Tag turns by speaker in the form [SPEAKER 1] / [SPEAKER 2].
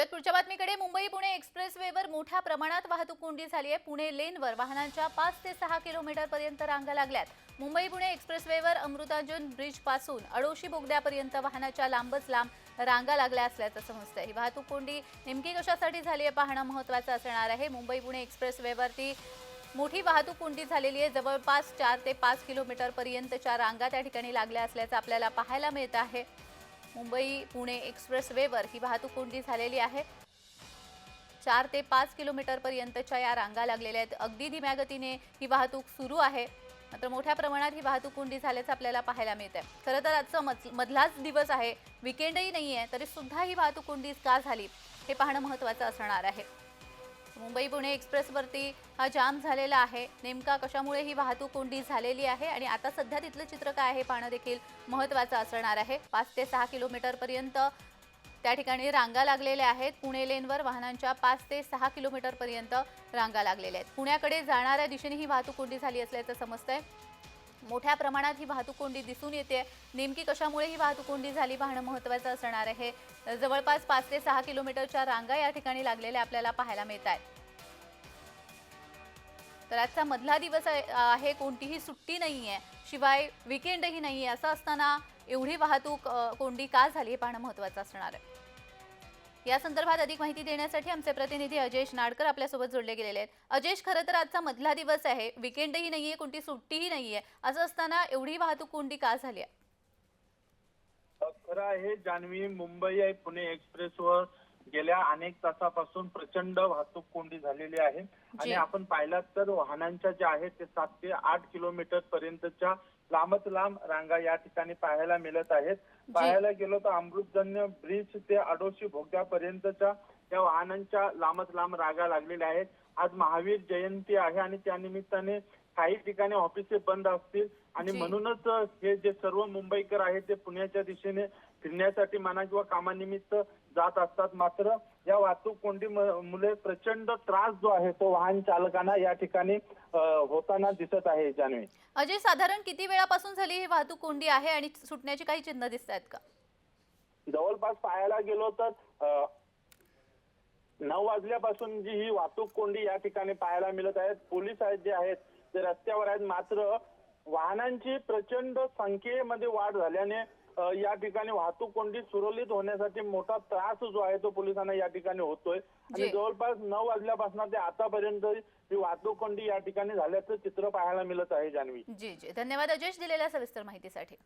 [SPEAKER 1] वळूयात पुढच्या बातमीकडे मुंबई पुणे एक्सप्रेस वेवर मोठ्या प्रमाणात वाहतूक कोंडी झाली आहे. पुणे लेनवर वाहनांच्या पाच ते सहा किलोमीटर पर्यंत रांगा लागल्यात. मुंबई पुणे एक्सप्रेस वेवर अमृताजन ब्रिजपासून अडोशी बोगद्यापर्यंत वाहनाच्या लांबच लांब रांगा लागल्या असल्याचं समजतंय. ही वाहतूक कोंडी नेमकी कशासाठी झाली आहे पाहणं महत्त्वाचं असणार आहे. मुंबई पुणे एक्सप्रेस वेवरती मोठी वाहतूक कोंडी झालेली आहे. जवळपास चार ते पाच किलोमीटर पर्यंतच्या रांगा त्या ठिकाणी लागल्या असल्याचं आपल्याला पाहायला मिळत आहे. मुंबई पुणे एक्सप्रेस वेवर ही वाहतूक कोंडी झालेली आहे. चार ते पाच किलोमीटरपर्यंतच्या या रांगा लागलेल्या आहेत. अगदी धीम्या गतीने ही वाहतूक सुरू आहे. मात्र मोठ्या प्रमाणात ही वाहतूक कोंडी झाल्याचं आपल्याला पाहायला मिळत आहे खरं तर आजचा मज- मधलाच दिवस आहे. विकेंडही नाही आहे तरीसुद्धा ही वाहतूक कोंडी का झाली हे पाहणं महत्त्वाचं असणार आहे. मुंबई पुणे एक्सप्रेसवरती हा जाम झालेला आहे. नेमका कशामुळे ही वाहतूक कोंडी झालेली आहे आणि आता सध्या तिथलं चित्र काय आहे पाहणं देखील महत्त्वाचं असणार आहे. पाच ते सहा किलोमीटरपर्यंत त्या ठिकाणी रांगा लागलेल्या आहेत. पुणे लेनवर वाहनांच्या पाच ते सहा किलोमीटरपर्यंत रांगा लागलेल्या आहेत. पुण्याकडे जाणाऱ्या दिशेने ही वाहतूक कोंडी झाली असल्याचं समजतंय. मोठ्या प्रमाणात ही वाहतूक कोंडी दिसून येते. नेमकी कशामुळे ही वाहतूक कोंडी झाली? पाहणं महत्त्वाचं असणार आहे. जवळपास पाच ते सहा किलोमीटरच्या रांगा या ठिकाणी लागलेल्या आपल्याला पाहायला मिळत आहेत. तर आजचा मधला दिवस आहे कोणतीही सुट्टी नाही आहे शिवाय विकेंडही नाही आहे असं असताना एवढी वाहतूक कोंडी का झाली हे पाहणं महत्त्वाचं असणार आहे. या संदर्भात अधिक माहिती देण्यासाठी आमचे प्रतिनिधी अजयश नाडकर आपल्यासोबत जोडले गेलेले आहेत. अजयश खरं तर आजचा मधला दिवस आहे. विकेंडही नाहीये कोणती सुट्टीही नाहीये. असं असताना एवढी वाहतूक कोंडी का झाली आहे?
[SPEAKER 2] खरं आहे जान्हवी मुंबई आहे पुणे एक्सप्रेसवर गेल्या अनेक तासापासून प्रचंड वाहतूक कोंडी झालेली आहे. आणि आपण पाहिलात तर वाहनांच्या ज्या आहेत ते सात ते आठ किलोमीटर पर्यंतच्या लांबच लांब रांगा या ठिकाणी पाहायला मिळत आहेत. पाहायला गेलो तर अमृतजन्य ब्रिज ते अडोशी भोगद्यापर्यंतच्या या वाहनांच्या लांबच लांब रांगा लागलेल्या आहेत. आज महावीर जयंती आहे आणि त्या निमित्ताने काही ठिकाणी ऑफिसे बंद असतील. आणि. म्हणूनच हे जे सर्व मुंबईकर आहेत ते पुण्याच्या दिशेने फिरण्यासाठी म्हणा किंवा कामानिमित्त जात असतात. मात्र या वाहतूक कोंडी म- मुळे प्रचंड त्रास जो आहे तो वाहन चालकांना या ठिकाणी होताना दिसत आहे जान्हवी
[SPEAKER 1] अजय साधारण किती वेळापासून झाली ही वाहतूक कोंडी आहे आणि सुटण्याची काही चिन्ह दिसत आहेत का?
[SPEAKER 2] जवळपास पाहायला गेलो तर नऊ वाजल्यापासून जी ही वाहतूक कोंडी या ठिकाणी पाहायला मिळत आहेत. पोलीस आहेत जे आहेत ते रस्त्यावर आहेत. मात्र वाहनांची प्रचंड संख्येमध्ये वाढ झाल्याने या ठिकाणी वाहतूक कोंडी सुरळीत होण्यासाठी मोठा त्रास जो आहे तो पोलिसांना या ठिकाणी होतोय. आणि. जवळपास नऊ वाजल्यापासून ते आतापर्यंत ही वाहतूक कोंडी या ठिकाणी झाल्याचं चित्र पाहायला मिळत आहे जान्हवी.
[SPEAKER 1] जी जी. धन्यवाद अजयश दिलेल्या सविस्तर माहितीसाठी.